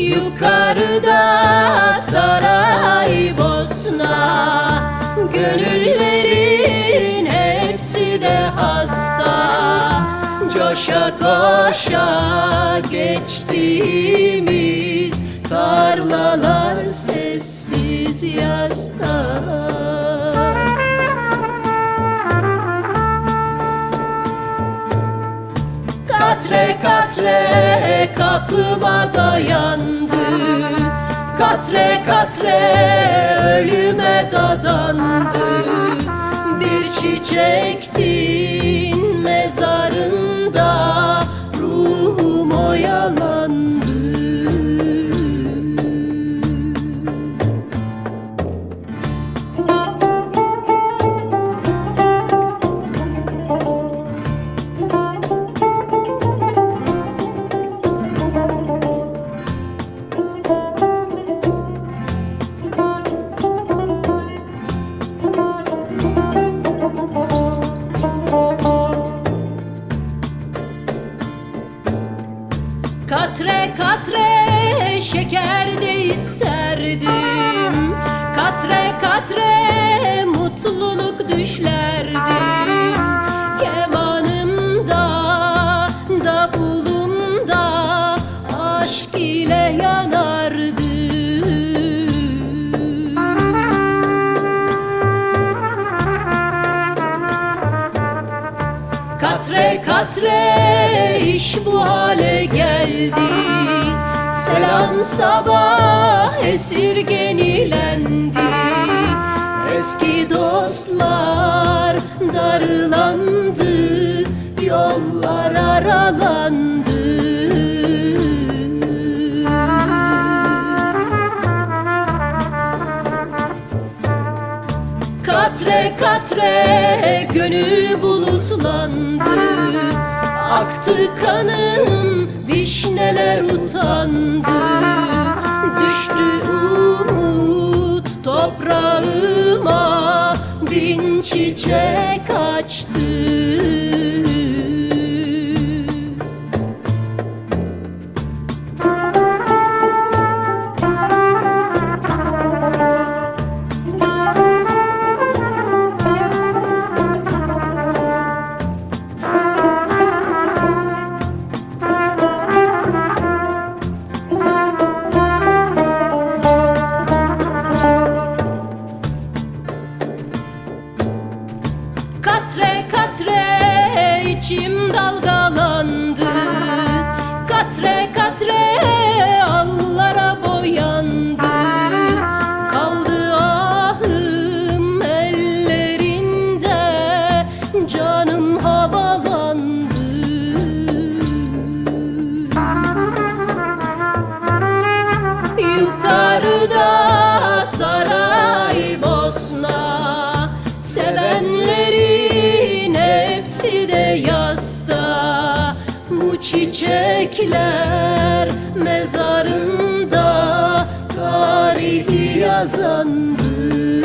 Yukarıda saray bosna Gönüllerin hepsi de hasta. Coşa koşa geçtiğimiz Tarlalar sessiz yasta Katre katre kapıma dayandı. Katre katre ölüme dadandı. Bir çiçektin Katre katre iş bu hale geldi. Selam sabah esirgenilendi. Eski dostlar darılandı Yollar aralandı Katre katre gönül bulutlandı. Aktı kanım vişneler utandı. Düştü umut toprağıma Bin çiçek açtı Yukarıda saray bosna. Sevenlerin hepsi de yasta. Bu çiçekler mezarımda Tarihi yazandı